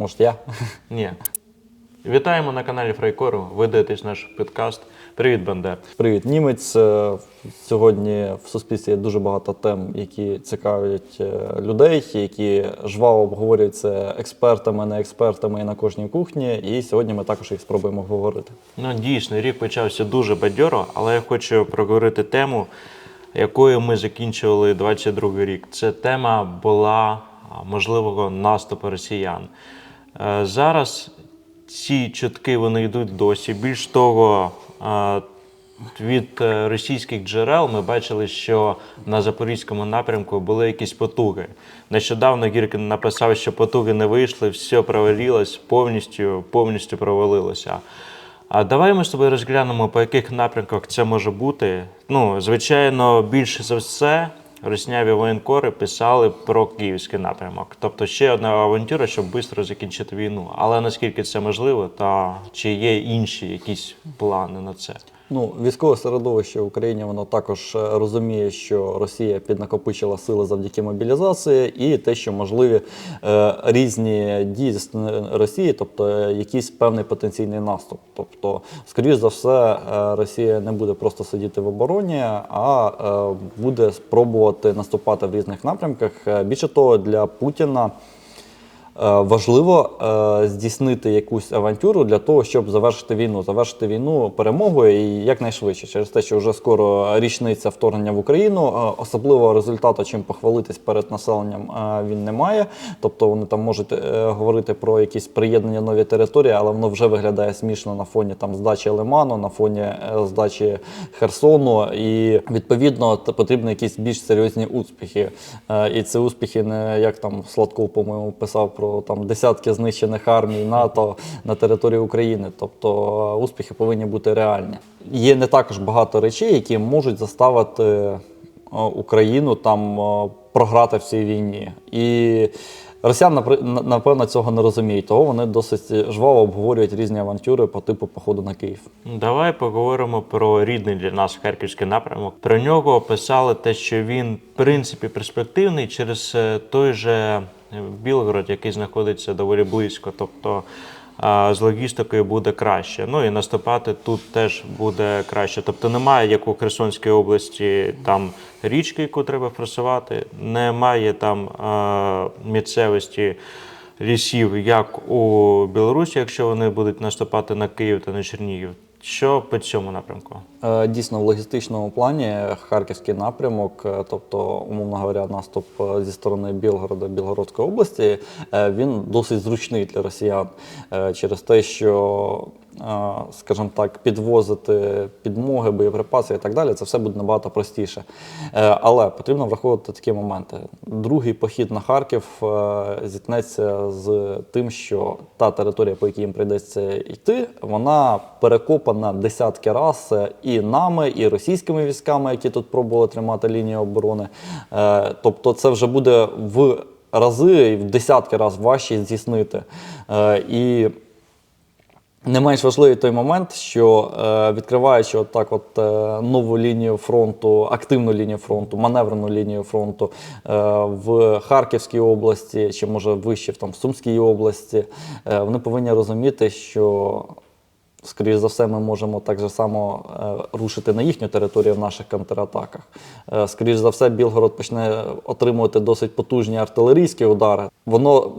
Може, я? Ні. Вітаємо на каналі Фрайкору. Ви дивитесь наш підкаст. Привіт, Бандер. Привіт, німець. Е, Сьогодні в суспільстві є дуже багато тем, які цікавлять е, людей, які жваво обговорюються експертами, не експертами і на кожній кухні. І сьогодні ми також їх спробуємо обговорити. Ну, дійсно, рік почався дуже бадьоро, але я хочу проговорити тему, якою ми закінчували 22 рік. Це тема була можливого наступу росіян. Е, Зараз ці чутки вони йдуть досі. Більш того, е, від е, російських джерел ми бачили, що на запорізькому напрямку були якісь потуги. Нещодавно Гіркін написав, що потуги не вийшли, все провалилось, повністю, повністю провалилося. А давай ми з тобою розглянемо, по яких напрямках це може бути. Ну, звичайно, більше за все русняві воєнкори писали про київський напрямок. Тобто ще одна авантюра, щоб швидко закінчити війну. Але наскільки це можливо, та чи є інші якісь плани на це? Ну, військове середовище в Україні воно також е, розуміє, що Росія піднакопичила сили завдяки мобілізації, і те, що можливі е, різні дії зі сторони Росії, тобто е, якийсь певний потенційний наступ. Тобто, скоріш за все, е, Росія не буде просто сидіти в обороні, а е, буде спробувати наступати в різних напрямках. Більше того, для Путіна. Е, Важливо е, здійснити якусь авантюру для того, щоб завершити війну, завершити війну перемогою і якнайшвидше, через те, що вже скоро річниця вторгнення в Україну. е, Особливого результату, чим похвалитись перед населенням, він не має. Тобто вони там можуть говорити про якісь приєднання нові території, але воно вже виглядає смішно на фоні там здачі Лиману, на фоні здачі Херсону. І відповідно потрібні якісь більш серйозні успіхи. І це успіхи не як там Сладков, по-моєму, писав про там десятки знищених армій НАТО на території України. Тобто е, успіхи повинні бути реальні. Є не також багато речей, які можуть заставити е, Україну там е, програти в цій війні. І росіян на- напевно цього не розуміють, того вони досить жваво обговорюють різні авантюри по типу походу на Київ. Давай поговоримо про рідний для нас харківський напрямок. Про нього описали те, що він в принципі перспективний через той же Білгород, який знаходиться доволі близько. Тобто з логістикою буде краще. Ну і наступати тут теж буде краще. Тобто немає, як у Херсонській області, там річки, яку треба форсувати, немає там місцевості лісів, як у Білорусі, якщо вони будуть наступати на Київ та на Чернігів. Що по цьому напрямку? Е, Дійсно, в логістичному плані харківський напрямок, е, тобто, умовно говоря, наступ е, зі сторони Білгорода, Білгородської області, він досить зручний для росіян через те, що, скажімо так, підвозити підмоги, боєприпаси і так далі, це все буде набагато простіше. Е, Але потрібно враховувати такі моменти. Другий похід на Харків е, зіткнеться з тим, що та територія, по якій їм прийдеться йти, вона перекопана десятки раз е, і нами, і російськими військами, які тут пробували тримати лінію оборони. Е, Тобто, це вже буде в рази і в десятки разів важче здійснити. Е, І не менш важливий той момент, що е, відкриваючи от, е, нову лінію фронту, активну лінію фронту, маневрену лінію фронту е, в Харківській області, чи може вище в там, Сумській області, вони повинні розуміти, що. Скоріше за все, ми можемо так же само рушити на їхню територію в наших контратаках. Скоріше за все, Білгород почне отримувати досить потужні артилерійські удари. Воно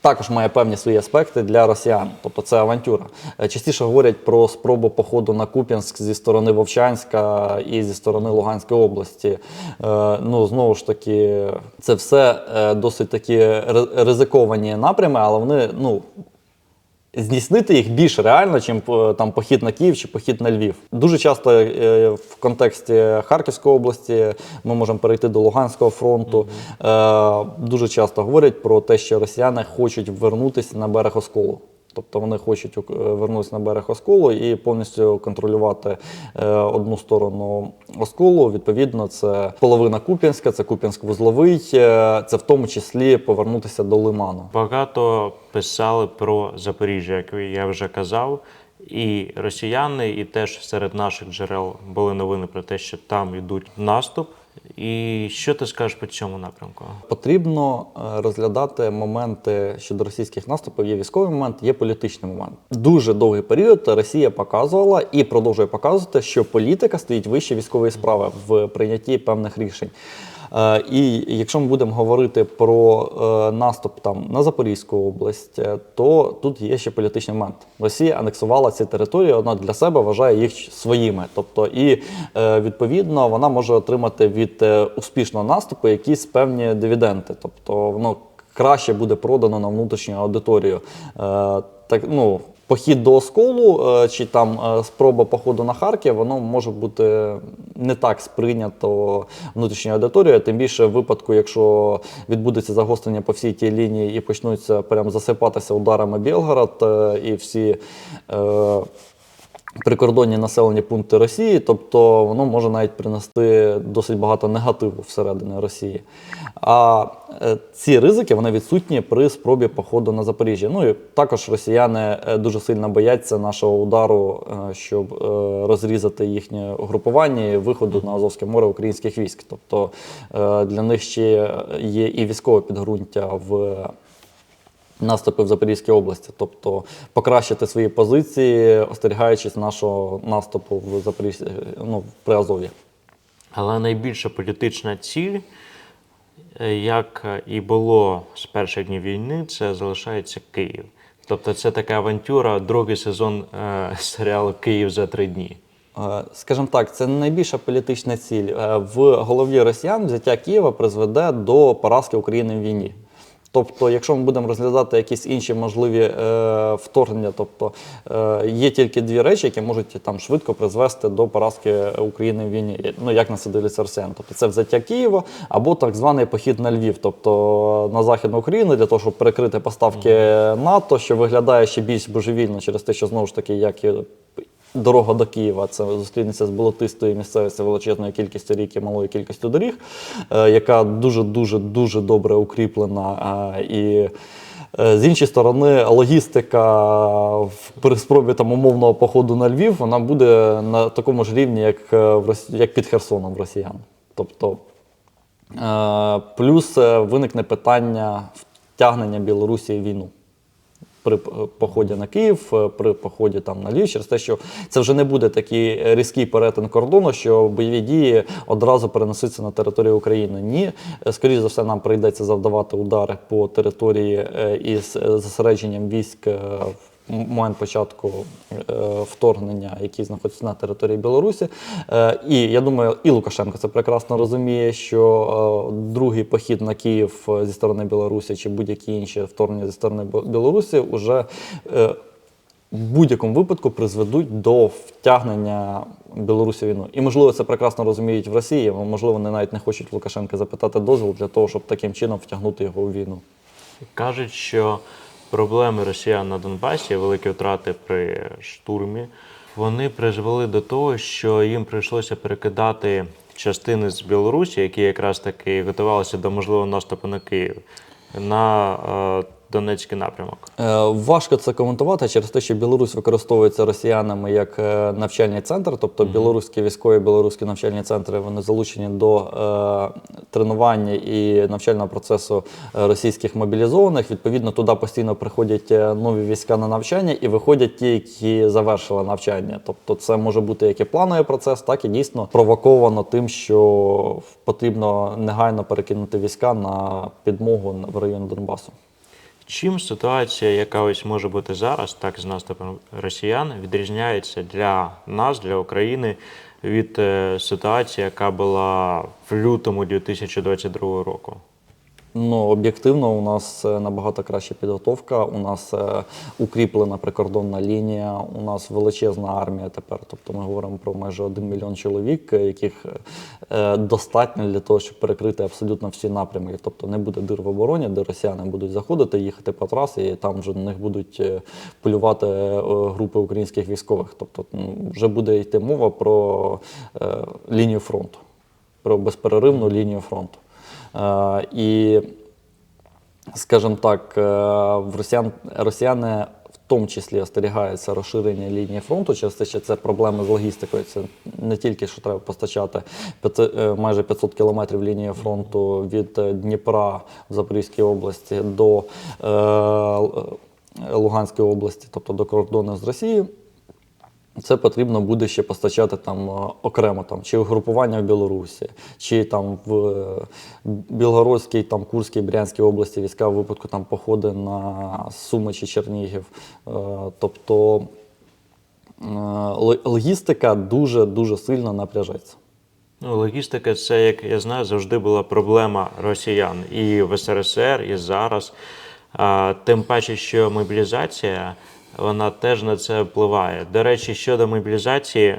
також має певні свої аспекти для росіян, тобто це авантюра. Е, Частіше говорять про спробу походу на Куп'янськ зі сторони Вовчанська і зі сторони Луганської області. Е, Ну знову ж таки, це все е, досить такі ризиковані напрями, але вони ну. Здійснити їх більш реально, ніж там похід на Київ чи похід на Львів. Дуже часто е, в контексті Харківської області ми можемо перейти до Луганського фронту. Е, дуже часто говорять про те, що росіяни хочуть вернутися на берег Осколу. Тобто вони хочуть е, вернутися на берег Осколу і повністю контролювати е, одну сторону Осколу. Відповідно, це половина Куп'янська, це Куп'янськ-Вузловий, е, це в тому числі повернутися до Лиману. Багато писали про Запоріжжя, як я вже казав. І росіяни, і теж серед наших джерел були новини про те, що там йдуть наступ. І що ти скажеш по цьому напрямку? Потрібно е, розглядати моменти щодо російських наступів. Є військовий момент, є політичний момент. Дуже довгий період Росія показувала і продовжує показувати, що політика стоїть вище військової справи в прийнятті певних рішень. Е, І якщо ми будемо говорити про е, наступ там на Запорізьку область, е, то тут є ще політичний момент. Росія анексувала ці території, вона для себе вважає їх своїми. Тобто, і відповідно вона може отримати від успішного наступу якісь певні дивіденди. Тобто воно краще буде продано на внутрішню аудиторію. Так, ну, похід до осколу е, чи там е, спроба походу на Харків, воно може бути не так сприйнято внутрішньою аудиторією. Тим більше в випадку, якщо відбудеться загострення по всій тій лінії і почнуться прям засипатися ударами Білгород е, і всі. Прикордонні населені пункти Росії, тобто воно може навіть принести досить багато негативу всередині Росії. А е, ці ризики вони відсутні при спробі походу на Запоріжжя. Ну і також росіяни е, дуже сильно бояться нашого удару, е, щоб розрізати їхнє угрупування і виходу на Азовське море українських військ. Тобто для них ще є і військове підґрунтя в наступи в Запорізькій області, тобто покращити свої позиції, остерігаючись нашого наступу в Запоріжжі, ну, в Приазов'ї. Але найбільша політична ціль, е, як і було з перших днів війни, це залишається Київ. Тобто це така авантюра, другий сезон е, серіалу Київ за три дні. Е, Скажімо так, це не найбільша політична ціль. Е, В голові росіян взяття Києва призведе до поразки України в війні. Тобто, якщо ми будемо розглядати якісь інші можливі е, вторгнення, тобто е, є тільки дві речі, які можуть там швидко призвести до поразки України в війні. Ну як на це дивляться росіяни. Тобто це взяття Києва або так званий похід на Львів, тобто на західну Україну для того, щоб перекрити поставки НАТО, що виглядає ще більш божевільно через те, що знову ж таки, як і дорога до Києва. Це зустрінеться з болотистою місцевістю величезною кількістю рік і малою кількістю доріг, е, яка дуже дуже дуже добре укріплена. е, І е, з іншої сторони, логістика при спробі там умовного походу на Львів, вона буде на такому ж рівні, як, в як під Херсоном росіян. Тобто Плюс виникне питання втягнення Білорусі в війну. При поході на Київ, е, при поході там на Львів, через те, що це вже не буде такий різкий перетин кордону, що бойові дії одразу перенесуться на територію України. Ні, Е, скоріш за все, нам прийдеться завдавати удари по території е, із зосередженням військ в момент початку е, вторгнення, які знаходяться на території Білорусі. Е, І я думаю, і Лукашенко це прекрасно розуміє, що е, другий похід на Київ зі сторони Білорусі чи будь-які інші вторгнення зі сторони Білорусі вже в будь-якому випадку призведуть до втягнення Білорусі війну. І можливо це прекрасно розуміють в Росії. Можливо, вони навіть не хочуть Лукашенка запитати дозвіл для того, щоб таким чином втягнути його у війну. Кажуть, що проблеми росіян на Донбасі, великі втрати при штурмі, вони призвели до того, що їм прийшлося перекидати частини з Білорусі, які якраз таки готувалися до можливого наступу на Київ, на е, Донецький напрямок. Е, Важко це коментувати через те, що Білорусь використовується росіянами як е, навчальний центр, тобто білоруські військові, білоруські навчальні центри вони залучені до е, тренування і навчального процесу е, російських мобілізованих. Відповідно, туди постійно приходять нові війська на навчання і виходять ті, які завершили навчання. Тобто, це може бути як і плановий процес, так і дійсно провоковано тим, що потрібно негайно перекинути війська на підмогу в район Донбасу. Чим ситуація, яка ось може бути зараз, так з наступом росіян, відрізняється для нас, для України, від е, ситуації, яка була в лютому 2022 року? Ну, об'єктивно, у нас е, набагато краща підготовка, у нас е, укріплена прикордонна лінія, у нас величезна армія тепер. Тобто ми говоримо про майже один мільйон чоловік, е, яких достатньо для того, щоб перекрити абсолютно всі напрямки. Тобто не буде дир в обороні, де росіяни будуть заходити, їхати по трасі, і там вже на них будуть полювати групи українських військових. Тобто вже буде йти мова про лінію фронту, про безперервну лінію фронту. Е, І, скажімо так, е, в росіян, росіяни в тому числі остерігається розширення лінії фронту, через те, що це проблеми з логістикою. Це не тільки що треба постачати п'яти- е, майже 500 кілометрів лінії фронту від Дніпра в Запорізькій області до Луганської області, тобто до кордону з Росією. Це потрібно буде ще постачати там е, окремо, там, чи угрупування в Білорусі, чи там в е, Білгородській, там, Курській, Брянській області війська в випадку там походи на Суми чи Чернігів. Е, Тобто логістика дуже-дуже сильно напряжеться. Ну, логістика, це, як я знаю, завжди була проблема росіян і в СРСР, і зараз. Тим паче, що мобілізація вона теж на це впливає. До речі, щодо мобілізації,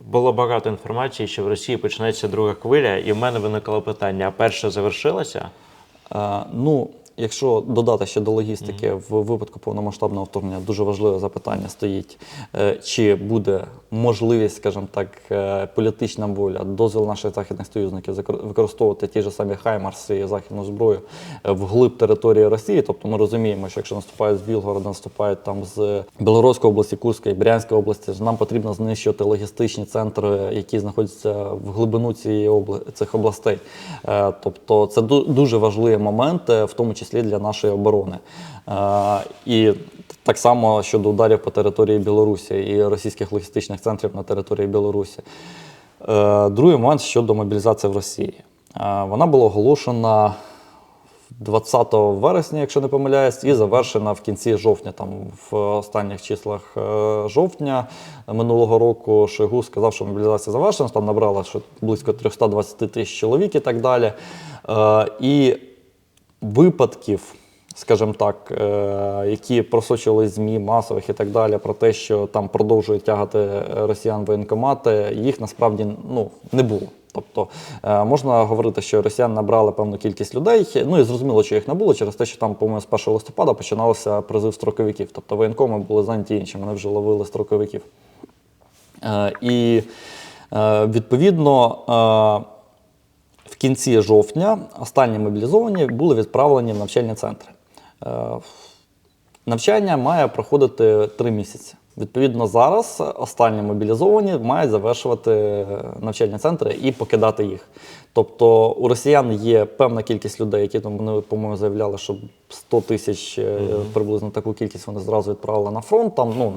було багато інформації, що в Росії почнеться друга хвиля, і в мене виникало питання: а перша завершилася? Е, Ну, якщо додати ще до логістики, в випадку повномасштабного вторгнення дуже важливе запитання стоїть, е, чи буде можливість, скажімо так, е, політична воля, дозвіл наших західних союзників використовувати ті ж самі Хаймарси і західну зброю е, вглиб території Росії. Тобто ми розуміємо, що якщо наступають з Білгорода, наступають там з Білоруської області, Курської, Брянської області, нам потрібно знищувати логістичні центри, які знаходяться в глибину цієї обла... цих областей. Тобто це дуже важливий момент, е, в тому числі для нашої оборони. Е, І так само щодо ударів по території Білорусі і російських логістичних центрів на території Білорусі. Е, Другий момент щодо мобілізації в Росії. Е, Вона була оголошена 20 вересня, якщо не помиляюсь, і завершена в кінці жовтня. Там в останніх числах жовтня минулого року Шойгу сказав, що мобілізація завершена, там набрала близько 320 тисяч чоловік і так далі. І випадків, скажімо так, е, які просочували ЗМІ масових і так далі, про те, що там продовжують тягати росіян воєнкомати, їх насправді ну, не було. Тобто е, можна говорити, що росіян набрали певну кількість людей. Ну і зрозуміло, що їх не було через те, що там, по-моєму, з 1 листопада починалося призив строковиків. Тобто воєнкоми були зайняті іншим, вони вже ловили строковиків. Е, І відповідно. В кінці жовтня останні мобілізовані були відправлені в навчальні центри. Е, Навчання має проходити три місяці. Відповідно, зараз останні мобілізовані мають завершувати е, навчальні центри і покидати їх. Тобто у росіян є певна кількість людей, які там вони, по-моєму, заявляли, що 100 тисяч е, приблизно таку кількість вони зразу відправили на фронт. Там ну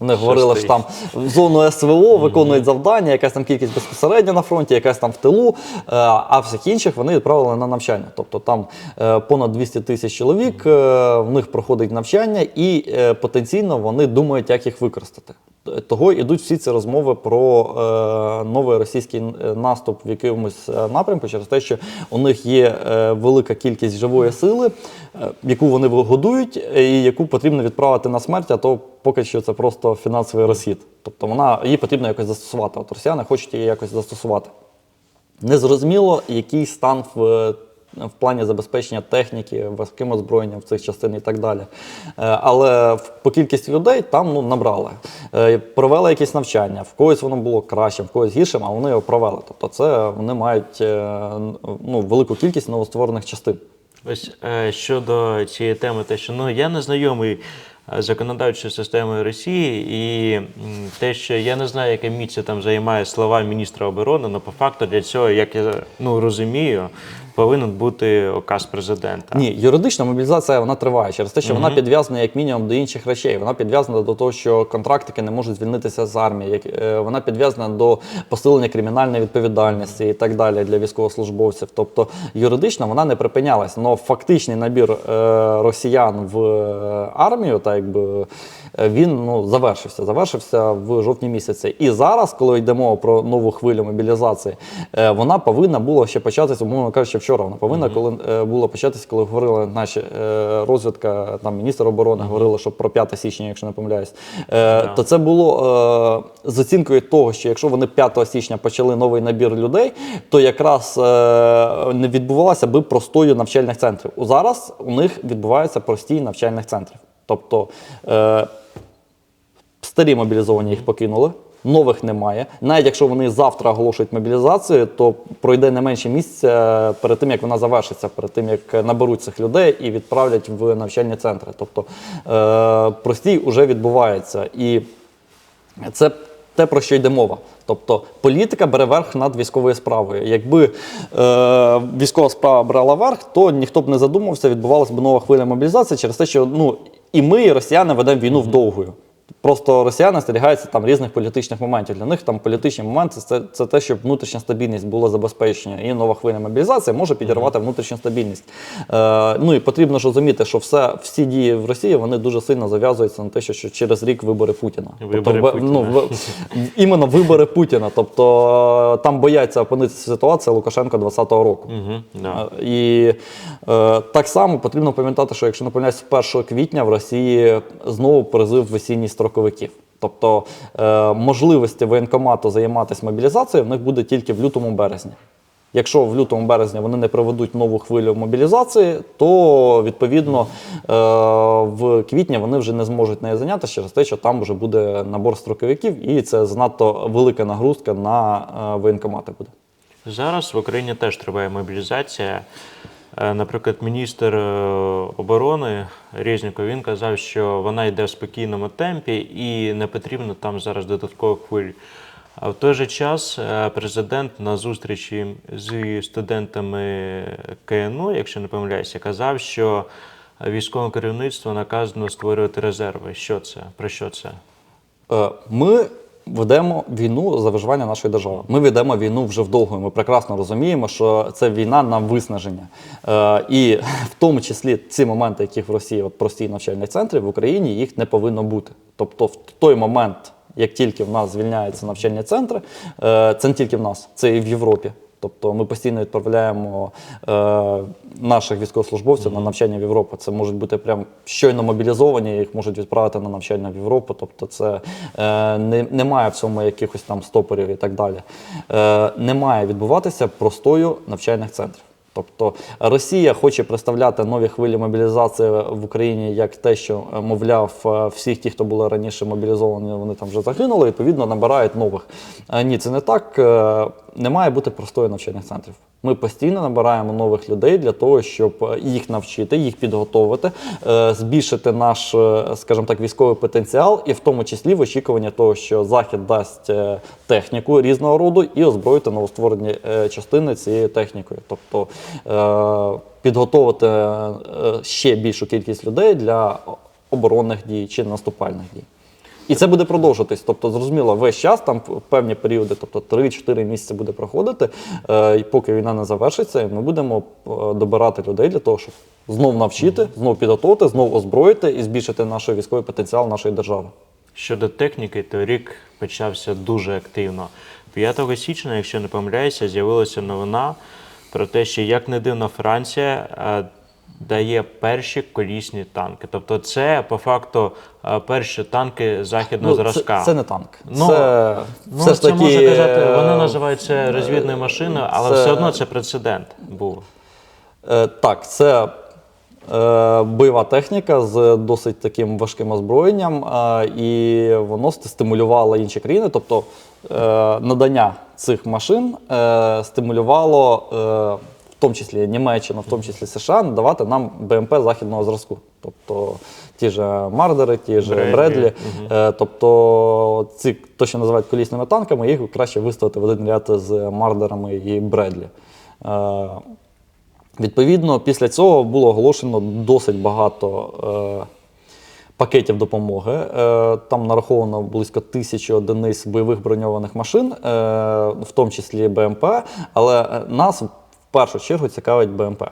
вони говорили, що там в зону СВО виконують завдання, якась там кількість безпосередньо на фронті, якась там в тилу, е, а всіх інших вони відправили на навчання. Тобто там е, понад 200 тисяч чоловік, в них проходить навчання, і потенційно вони думають, як їх використати. Того йдуть всі ці розмови про е, новий російський е, наступ в якомусь е, напрямку через те, що у них є е, велика кількість живої сили, е, яку вони годують, і яку потрібно відправити на смерть, а то поки що це просто фінансовий розхід. Тобто вона її потрібно якось застосувати. От росіяни хочуть її якось застосувати. Незрозуміло, який стан в, в плані забезпечення техніки, важким озброєнням в цих частин і так далі. Е, Але по кількості людей там ну, набрали. Е, Провели якісь навчання, в когось воно було кращим, в когось гіршим, а вони його провели. Тобто це вони мають е, ну, велику кількість новостворених частин. Ось щодо цієї теми, те, що ну я не знайомий законодавчою системою Росії, і те, що я не знаю, яке місце там займає слова міністра оборони, але по факту для цього, як я ну розумію, повинен бути указ президента. Ні, юридична мобілізація вона триває через те, що вона підв'язана як мінімум до інших речей. Вона підв'язана до того, що контрактики не можуть звільнитися з армії. як- е, Вона підв'язана до посилення кримінальної відповідальності і так далі для військовослужбовців. Тобто юридично вона не припинялася. але фактичний набір е, росіян в е, армію, так якби. е, Він ну завершився, завершився в жовтні місяці. І зараз, коли йдемо про нову хвилю мобілізації, е, вона повинна була ще початися, умовно кажучи, вчора. Вона повинна коли е, була початися, коли говорили наші е, розвідка, там міністр оборони говорили, що про 5 січня, якщо не помиляюсь, е, то це було е, з оцінкою того, що якщо вони 5 січня почали новий набір людей, то якраз е, не відбувалося би простою навчальних центрів. Зараз у них відбувається простій навчальних центрів. Тобто е, старі мобілізовані їх покинули. Нових немає. Навіть якщо вони завтра оголошують мобілізацію, то пройде не менше місяця перед тим, як вона завершиться, перед тим як наберуть цих людей і відправлять в навчальні центри. Тобто е, простій вже відбувається. І це те, про що йде мова. Тобто політика бере верх над військовою справою. Якби е, військова справа брала верх, то ніхто б не задумався, відбувалася б нова хвиля мобілізації через те, що ну і ми, і росіяни, ведемо війну вдовгою. Просто росіяни остерігаються там різних політичних моментів. Для них там політичні моменти це, це те, щоб внутрішня стабільність була забезпечена. І нова хвиля мобілізації може підірвати внутрішню стабільність. Е, ну і потрібно ж розуміти, що все, всі дії в Росії вони дуже сильно зав'язуються на те, що, що через рік вибори Путіна. Вибори бе- Путіна. Ну, в- іменно вибори Путіна. Тобто е, там бояться опинитися ситуація Лукашенка 20-го року. Угу, да. Е, І е, так само потрібно пам'ятати, що якщо не помиляюсь, з 1 квітня в Росії знову призив весінній строковиків. Тобто е, можливості воєнкомату займатися мобілізацією в них буде тільки в лютому березні. Якщо в лютому березні вони не проведуть нову хвилю мобілізації, то відповідно е, в квітні вони вже не зможуть нею зайнятися через те, що там вже буде набор строковиків, і це занадто велика нагрузка на е, воєнкомати буде. Зараз в Україні теж триває мобілізація. Е, Наприклад, міністр е, оборони Резніков він казав, що вона йде в спокійному темпі і не потрібно там зараз додаткових хвиль. А в той же час е, президент на зустрічі з студентами КНУ, якщо не помиляюся, казав, що військове керівництво наказано створювати резерви. Що це? Про що це? Ми ведемо війну за виживання нашої держави. Ми ведемо війну вже вдовго. Ми прекрасно розуміємо, що це війна на виснаження. Е, І в тому числі ці моменти, яких в Росії от прості навчальні центри, в Україні їх не повинно бути. Тобто, в той момент, як тільки в нас звільняються навчальні центри, е, це не тільки в нас, це і в Європі. Тобто ми постійно відправляємо е, наших військовослужбовців на навчання в Європу. Це можуть бути прям щойно мобілізовані, їх можуть відправити на навчання в Європу. Тобто, це е, не, немає в цьому якихось там стопорів і так далі. Е, не має відбуватися простою навчальних центрів. Тобто Росія хоче представляти нові хвилі мобілізації в Україні як те, що е, мовляв, е, всіх ті, хто були раніше мобілізовані, вони там вже загинули, відповідно набирають нових. Е, Ні, це не так. Не має бути простої навчальних центрів. Ми постійно набираємо нових людей для того, щоб е, їх навчити, їх підготовити, е, збільшити наш, е, скажімо так, військовий потенціал, і в тому числі в очікуванні того, що Захід дасть техніку різного роду і озброїти новостворені частини цією технікою. Тобто підготовити ще більшу кількість людей для оборонних дій чи наступальних дій. І це буде продовжуватись. Тобто, зрозуміло, весь час там певні періоди, тобто 3-4 місяці буде проходити, е, і поки війна не завершиться, і ми будемо е, добирати людей для того, щоб знов навчити, знов підготувати, знов озброїти і збільшити наш військовий потенціал нашої держави. Щодо техніки, то рік почався дуже активно. 5 січня, якщо не помиляюся, з'явилася новина про те, що як не дивно, Франція е, дає перші колісні танки. Тобто, це по факту е, перші танки західного зразка. Ну, Це, це не танк. Ну, це Ну, все ж це таки, можна казати, вони е, називають це розвідною машиною, але це- все одно це прецедент був. Е, Так, це е, бойова техніка з досить таким важким озброєнням, е, і воно стимулювало інші країни. Тобто е, надання цих машин е, стимулювало, е, в тому числі Німеччину, в тому числі США, надавати нам БМП західного зразку. Тобто ті ж Мардери, ті ж Бредлі, Бредлі. Е, Тобто ці, то, що називають колісними танками, їх краще виставити в один ряд з Мардерами і Бредлі. Е, Відповідно, після цього було оголошено досить багато е, пакетів допомоги. Е, там нараховано близько тисячі одиниць бойових броньованих машин, е, в тому числі БМП. Але нас першу чергу цікавить БМП.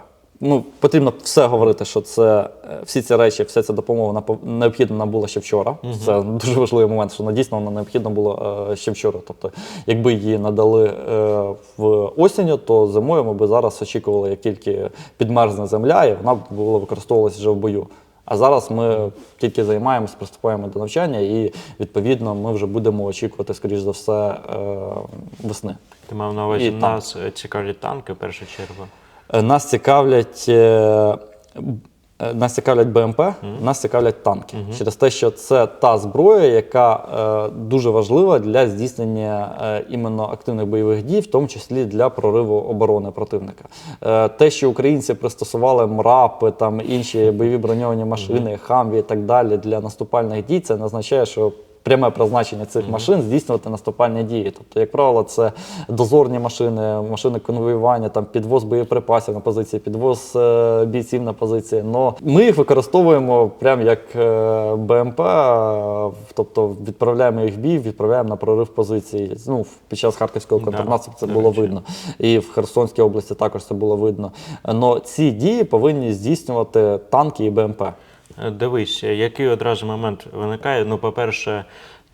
Ну, потрібно все говорити, що це е, всі ці речі, вся ця допомога необхідна нам була ще вчора. Це дуже важливий момент, що дійсно вона необхідна була е, ще вчора. Тобто, якби її надали е, в осінню, то зимою ми б зараз очікували, як тільки підмерзне земля, і вона б була використовувалася вже в бою. А зараз ми тільки займаємось, приступаємо до навчання, і відповідно ми вже будемо очікувати, скоріш за все, е, весни. Ти мав на увазі І нас цікавлять танки в першу чергу. Е, Нас цікавлять Е, Нас цікавлять БМП, нас цікавлять танки. Через те, що це та зброя, яка е, дуже важлива для здійснення е, іменно активних бойових дій, в тому числі для прориву оборони противника. Е, те, що українці пристосували МРАПи, там інші бойові броньовані машини, хамві і так далі для наступальних дій, це не означає, що пряме призначення цих машин здійснювати наступальні дії. Тобто, як правило, це дозорні машини, машини конвоювання, там підвоз боєприпасів на позиції, підвоз е, бійців на позиції. Но ми їх використовуємо прямо як е, БМП, е, тобто відправляємо їх в бій, відправляємо на прорив позиції. Ну, під час харківського контрнаступу це було видно. І в Херсонській області також це було видно. Но ці дії повинні здійснювати танки і БМП. Дивись, який одразу момент виникає. Ну, по-перше,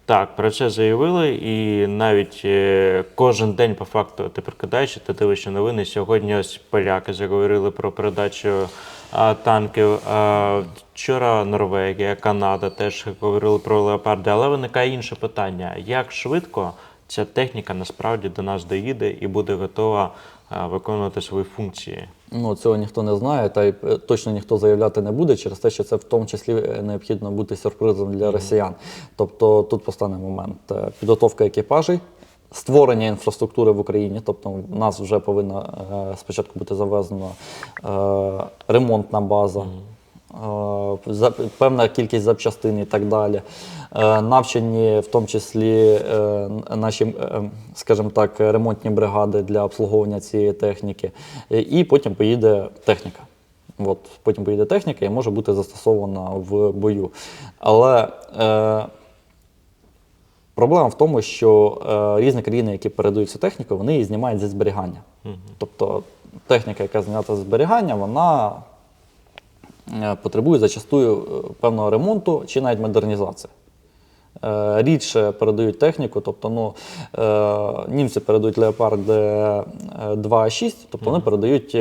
так, про це заявили, і навіть е, кожен день, по факту, ти прикидаєш, ти дивишся новини. Сьогодні ось поляки заговорили про передачу а, танків. А, вчора Норвегія, Канада теж говорили про леопарди. Але виникає інше питання: як швидко ця техніка насправді до нас доїде і буде готова виконувати свої функції? Ну, цього ніхто не знає, та й е, точно ніхто заявляти не буде через те, що це в тому числі е, необхідно бути сюрпризом для росіян. Тобто тут постане момент е, підготовка екіпажей. Створення інфраструктури в Україні, тобто в нас вже повинна спочатку бути завезена ремонтна база, за- певна кількість запчастин і так далі. Е, Навчені в тому числі е, наші, е, скажімо так, ремонтні бригади для обслуговування цієї техніки. Е, І потім поїде техніка. От, потім поїде техніка і може бути застосована в бою. Але е, проблема в тому, що е, різні країни, які передають цю техніку, вони її знімають зі зберігання. Тобто техніка, яка знята з зберігання, вона е, потребує зачастую е, певного ремонту чи навіть модернізації. Е, Рідше передають техніку, тобто ну, німці передають Леопард 2А6, тобто вони передають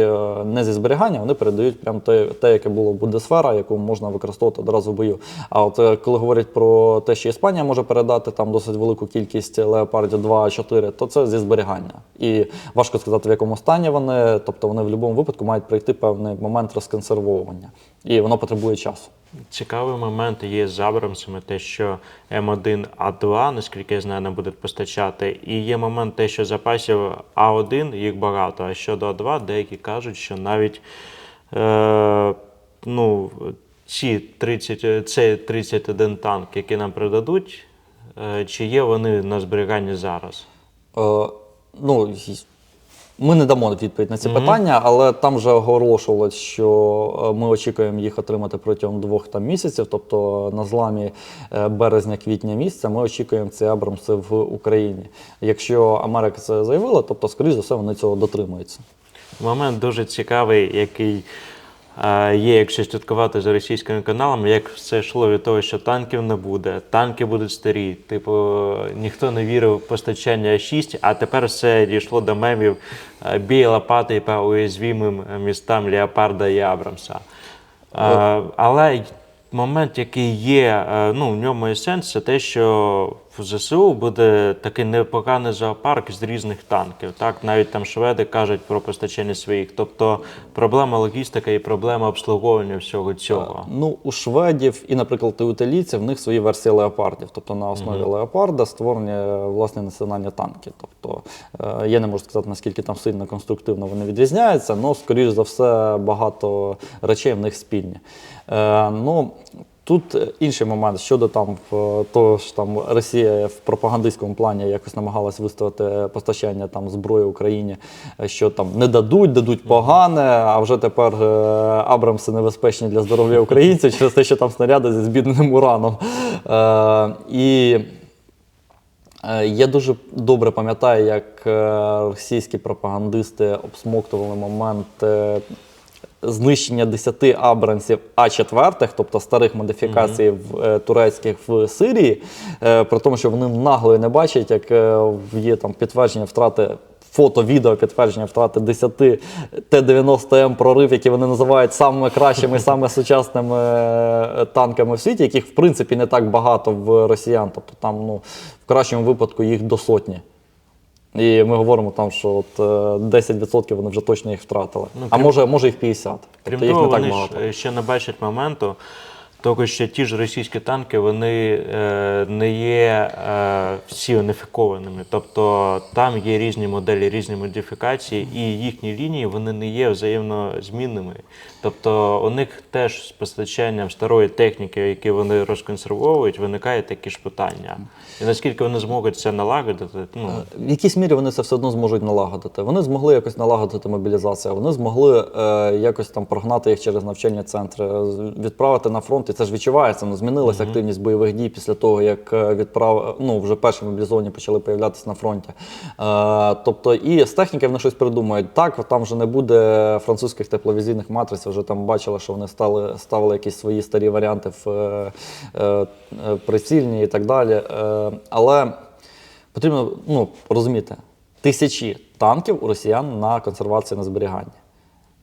не зі зберігання, вони передають прямо те, те, яке було Бундесфера, яку можна використовувати одразу в бою. А от коли говорять про те, що Іспанія може передати там досить велику кількість леопардів 2А4, то це зі зберігання. І важко сказати, в якому стані вони, тобто вони в будь-якому випадку мають пройти певний момент розконсервовування. І воно потребує часу. Цікавий момент є з Абрамсами, те, що М1А2, наскільки я знаю, не будуть постачати. І є момент те, що запасів А1 їх багато, а щодо А2, деякі кажуть, що навіть е, ну, ці 30, цей 31 танк, який нам придадуть, е, чи є вони на зберіганні зараз? Е, ну, ми не дамо відповідь на ці питання, але там вже оголошувалось, що е, ми очікуємо їх отримати протягом двох там місяців. Тобто на зламі е, березня-квітня місяця ми очікуємо ці Абрамси в Україні. Якщо Америка це заявила, тобто, скоріш за все, вони цього дотримуються. Момент дуже цікавий, який є, якщо слідкувати за російськими каналами, як все йшло від того, що танків не буде, танки будуть старі. Типу, ніхто не вірив в постачання А6, а тепер все дійшло до мемів бій лопати по уязвимим містам Леопарда і Абрамса. Е, але момент, який є, ну, в ньому є сенс, це те, що в ЗСУ буде такий непоганий зоопарк з різних танків. Так, навіть там шведи кажуть про постачання своїх. Тобто проблема логістики і проблема обслуговування всього цього. Ну, у шведів і, наприклад, у італійців в них свої версії леопардів. Тобто на основі леопарда створені е, власні національні танки. Тобто е, я не можу сказати, наскільки там сильно конструктивно вони відрізняються, але, скоріш за все, багато речей в них спільні. Е, ну, Тут е, інший момент щодо там того ж там Росія в пропагандистському плані якось намагалась виставити постачання там зброї Україні, е, що там не дадуть, дадуть погане, а вже тепер е, Абрамси небезпечні для здоров'я українців через те, що там снаряди зі збідненим ураном. Е, і Е, Я дуже добре пам'ятаю, як е, російські пропагандисти обсмоктували момент е, знищення 10 абрамсів А4, тобто старих модифікацій в, е, турецьких в Сирії, е, при тому, що вони нагло не бачать, як е, є там підтвердження втрати. Фото, відео підтвердження втрати 10 Т-90М прорив, які вони називають самими кращими, самими сучасними танками в світі, яких в принципі не так багато в росіян. Тобто там ну, в кращому випадку їх до сотні. І ми говоримо там, що от е, 10% вони вже точно їх втратили. Ну, а може, може їх 50. Крім Тобто їх того, не так вони багато. е, ще не бачать моменту, того, що ті ж російські танки вони е, не є е, всі уніфікованими. Тобто там є різні моделі, різні модифікації, і їхні лінії вони не є взаємно змінними. Тобто у них теж з постачанням старої техніки, які вони розконсервовують, виникають такі ж питання. І наскільки вони зможуть це налагодити, ну В якійсь мірі вони це все одно зможуть налагодити. Вони змогли якось налагодити мобілізацію, вони змогли е, якось там прогнати їх через навчальні центри, відправити на фронт. І це ж відчувається. Ну, змінилася активність бойових дій після того, як е, відправ... ну, вже перші мобілізовані почали появлятися на фронті. Е, тобто, і з техніки вони щось придумають. Так, там вже не буде французьких тепловізійних матриць. Вже там бачили, що вони стали ставили якісь свої старі варіанти в е, е, е, прицільні і так далі. Е, але Потрібно ну, розуміти, тисячі танків у росіян на консервації на зберігання.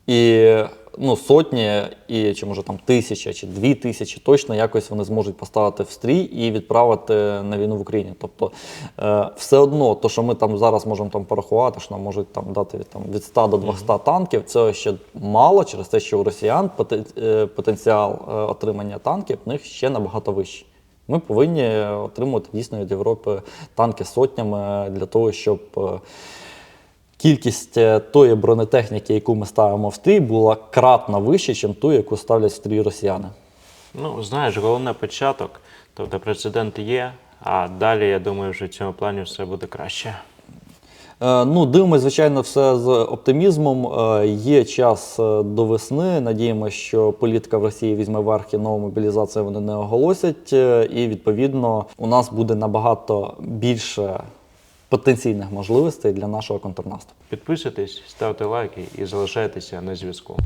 І ну, сотні, і, чи може там тисяча, чи дві тисячі, точно якось вони зможуть поставити в стрій і відправити на війну в Україні. Тобто е, все одно, то, що ми там зараз можемо там порахувати, що нам можуть там дати від, там, від 100 до 200 танків, це ще мало через те, що у росіян е, потенціал е, отримання танків в них ще набагато вищий. Ми повинні отримувати дійсно від Європи танки сотнями для того, щоб е, кількість е, тої бронетехніки, яку ми ставимо в стрій, була кратно вища, ніж ту, яку ставлять в стрій росіяни. Ну, знаєш, головне початок, тобто прецедент є, а далі, я думаю, вже в цьому плані все буде краще. Е, Ну, дивимося, звичайно, все з оптимізмом. Е, Є час до весни. Надіємося, що політика в Росії візьме верх і нову мобілізацію вони не оголосять. І відповідно у нас буде набагато більше потенційних можливостей для нашого контрнаступу. Підписуйтесь, ставте лайки і залишайтеся на зв'язку.